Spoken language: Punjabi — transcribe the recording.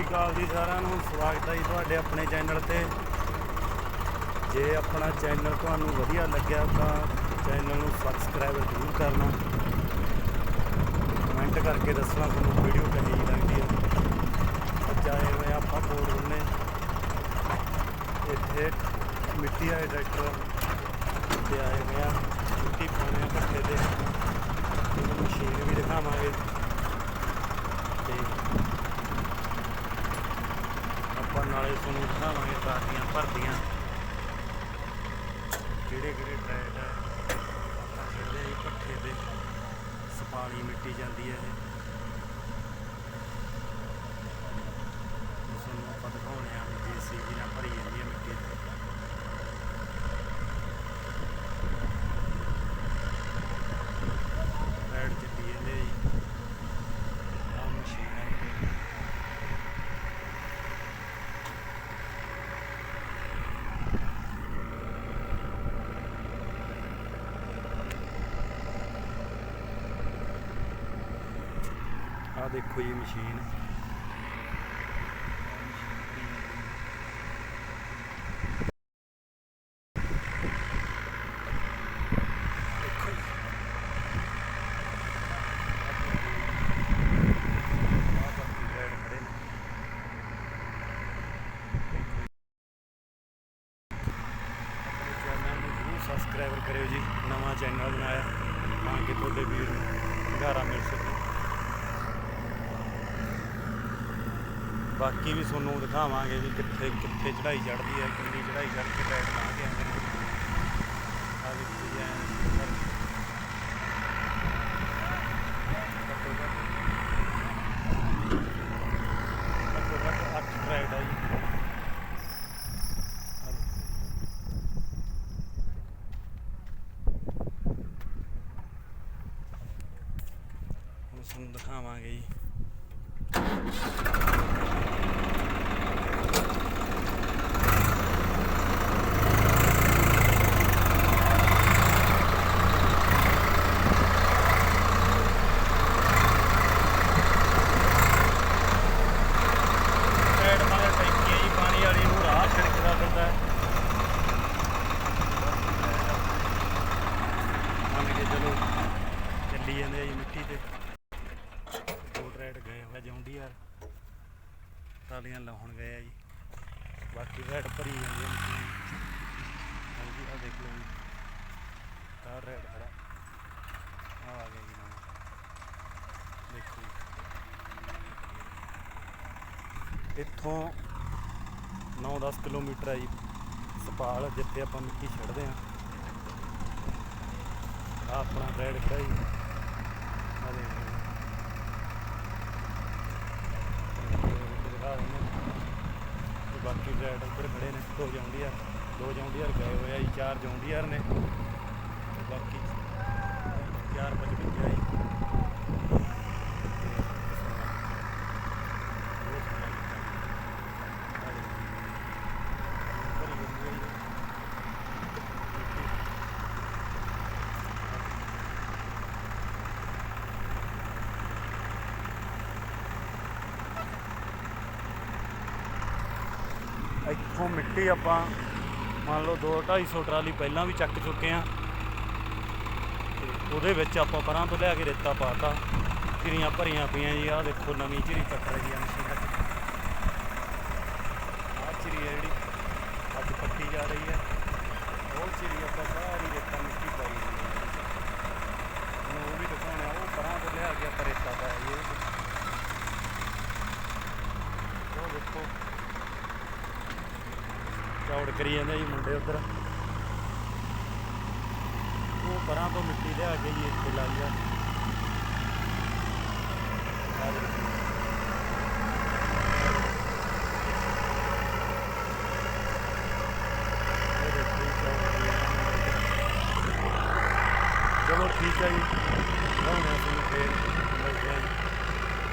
ਸ਼੍ਰੀ ਅਕਾਲ ਜੀ ਸਾਰਿਆਂ ਨੂੰ। ਸਵਾਗਤ ਹੈ ਜੀ ਤੁਹਾਡੇ ਆਪਣੇ ਚੈਨਲ ਤੇ। ਜੇ ਆਪਣਾ ਚੈਨਲ ਤੁਹਾਨੂੰ ਵਧੀਆ ਲੱਗਿਆ ਤਾਂ ਚੈਨਲ ਨੂੰ ਸਬਸਕ੍ਰਾਈਬ ਜ਼ਰੂਰ ਕਰਨਾ। ਕਮੈਂਟ ਕਰਕੇ ਦੱਸਣਾ ਤੁਹਾਨੂੰ ਵੀਡੀਓ ਕਿੰਨੀ ਜਿਹੀ ਲੱਗਦੀ ਹੈ। ਅੱਜ ਆਏ ਹੋਏ ਆਪਾਂ ਕੋਲ ਹੁੰਨੇ ਇੱਥੇ ਮਿੱਟੀ ਵਾਲੇ ਟਰੈਕਟਰ ਤੇ ਆਏ ਹੋਏ ਆ ਮਿੱਟੀ ਪਾਉਣੇ ਆ ਪੱਠੇ ਤੇ। ਮਸ਼ੀਨ ਵੀ ਦਿਖਾਵਾਂਗੇ। ਤੇ ਆਪਾਂ ਨਾਲੇ ਤੁਹਾਨੂੰ ਦਿਖਾਵਾਂਗੇ ਤਾਰੀਆਂ ਭਰਦੀਆਂ। ਕਿਹੜੇ ਕਿਹੜੇ ਟਰੈਕ ਹੈ ਆਪਾਂ ਖੇਡਦੇ ਜੀ ਪੱਠੇ ਤੇ ਸਪਾਲੀ ਮਿੱਟੀ ਜਾਂਦੀ ਹੈ ਇਹ ਤੁਹਾਨੂੰ ਆਪਾਂ ਦਿਖਾਉਣੇ ਆ ਜੀਸੀਬੀ ਨਾਲ ਭਰੀ ਜਾਂਦੀ ਹੈ ਮਿੱਟੀ ਰੈਡ ਚੱਲੀ ਜਾਂਦੇ ਜੀ ਆ ਮਸ਼ੀਨ ਹੈ ਜੀ। ਆ ਦੇਖੋ ਜੀ ਮਸ਼ੀਨ ਦੇਖੋ ਜੀ। ਆਹ ਬਾਕੀ ਬੈਡ ਖੜੇ ਨੇ। ਆਪਣੇ ਚੈਨਲ ਨੂੰ ਜ਼ਰੂਰ ਸਬਸਕ੍ਰਾਈਬ ਕਰਿਓ ਜੀ, ਨਵਾਂ ਚੈਨਲ ਬਣਾਇਆ ਤਾਂ ਕਿ ਤੁਹਾਡੇ ਵੀਰ ਨੂੰ ਹੁੰਗਾਰਾ ਮਿਲ ਸਕੇ ਬਾਕੀ ਵੀ ਤੁਹਾਨੂੰ ਦਿਖਾਵਾਂਗੇ ਵੀ ਕਿੱਥੇ ਕਿੱਥੇ ਚੜ੍ਹਾਈ ਚੜ੍ਹਦੀ ਹੈ, ਕਿੰਨੀ ਚੜ੍ਹਾਈ ਚੜ੍ਹ ਕੇ ਟਾਇਰ ਲਾ ਆ ਦੇਖੋ ਜੀ ਘੱਟੋ ਘੱਟ ਅੱਠ ਟਰੈਕ ਆ ਜੀ। ਤੁਹਾਨੂੰ ਦਿਖਾਵਾਂਗੇ ਜੀ ਐਡ ਮਾਰ ਟੈਂਕੀਆਂ ਜੀ ਪਾਣੀ ਵਾਲੀ ਨੂੰ ਰਾਹ ਛਿੜਕਦਾ ਫਿਰਦਾ ਹੈ ਮੰਨ ਕੇ ਚਲੋ ਚੱਲੀ ਜਾਂਦੇ ਆ ਜੀ ਮਿੱਟੀ ਤੇ। ਦੋ ਟਰੈਡ ਗਏ ਹੋਏ ਜੌਂਡੀ ਟਾਲੀਆਂ ਲਾਉਣ ਗਏ ਆ ਜੀ। ਬਾਕੀ ਰੈਡ ਭਰੀ ਜਾਂਦੀ ਹੈ ਹਾਂਜੀ ਆ ਦੇਖ ਲਓ ਜੀ। ਆਹ ਰੈਡ ਖੜਾ। ਆ ਆ ਗਿਆ ਜੀ ਨਵਾਂ। ਦੇਖੋ ਜੀ। ਇੱਥੋਂ 9-10 ਕਿਲੋਮੀਟਰ ਹੈ ਜੀ ਸਪਾਲ, ਜਿੱਥੇ ਆਪਾਂ ਮਿੱਟੀ ਛੱਡਦੇ ਆ। ਆਪਣਾ ਰੈਡ ਖੜਾ ਬਾਕੀ ਰੈਡ ਉੱਧਰ ਖੜੇ ਨੇ, ਦੋ ਜੌਂਡੀਆਰ ਦੋ ਜੌਂਡੀਆਰ ਗਏ ਹੋਏ ਆ ਜੀ, ਚਾਰ ਜੌਂਡੀਆਰ ਨੇ। ਤੇ ਬਾਕੀ ਚਾਰ ਬਚ ਗਏ ਜੀ ਬਹੁਤ ਸੋਹਣਾ ਕੀਤਾ ਜੀ। ਆ ਦੇਖੋ ਜੀ। ਭਰੀ ਜਾਂਦੀ ਹੈ ਜੀ। ਮਿੱਟੀ। ਇੱਥੋਂ ਮਿੱਟੀ ਆਪਾਂ ਮੰਨ ਲਓ 2 250 ਟਰਾਲੀ ਪਹਿਲਾਂ ਵੀ ਚੱਕ ਚੁੱਕੇ ਆ ਉਹਦੇ ਵਿੱਚ ਆਪਾਂ ਪਰਾਂ ਤੋਂ ਲਿਆ ਕੇ ਰੇਤਾ ਪਾਤਾ। ਚਿਰੀਆਂ ਭਰੀਆਂ ਪਈਆਂ ਜੀ, ਆਹ ਦੇਖੋ ਨਵੀਂ ਚਿਰੀ ਕੱਟ ਰਹੀ ਆ ਮਸ਼ੀਨ ਆਹ ਚਿਰੀ ਹੈ ਜਿਹੜੀ ਅੱਜ ਪੱਟੀ ਜਾ ਰਹੀ ਹੈ ਉਹ ਚਿਰੀ ਆਪਾਂ ਸਾਰੀ ਰੇਤਾ ਮਿੱਟੀ ਪਾਈ ਹੋਈ ਹੈ ਹੁਣ ਉਹ ਵੀ ਦਿਖਾਉਣਾ ਉਹ ਪਰਾਂ ਤੋਂ ਲਿਆ ਕੇ ਆਪਾਂ ਰੇਤਾ ਪਾਇਆ ਜੀ ਇਹਦੇ 'ਚ। ਉਹ ਦੇਖੋ ਚੌੜ ਕਰੀ ਜਾਂਦੇ ਜੀ ਮੁੰਡੇ ਉਧਰ ਉਹ ਪਰਾਂ ਤੋਂ ਮਿੱਟੀ ਲਿਆ ਕੇ ਜੀ ਇੱਥੇ ਲਾਈ ਆ ਆਹ ਦੇਖੋ। ਇਹ ਦੇਖੋ ਜੀ ਚੌੜ ਕਰੀ ਜਾਂਦੇ ਮੁੰਡੇ। ਚਲੋ ਠੀਕ ਹੈ ਜੀ ਲਾਉਣੇ ਤੁਹਾਨੂੰ ਫੇਰ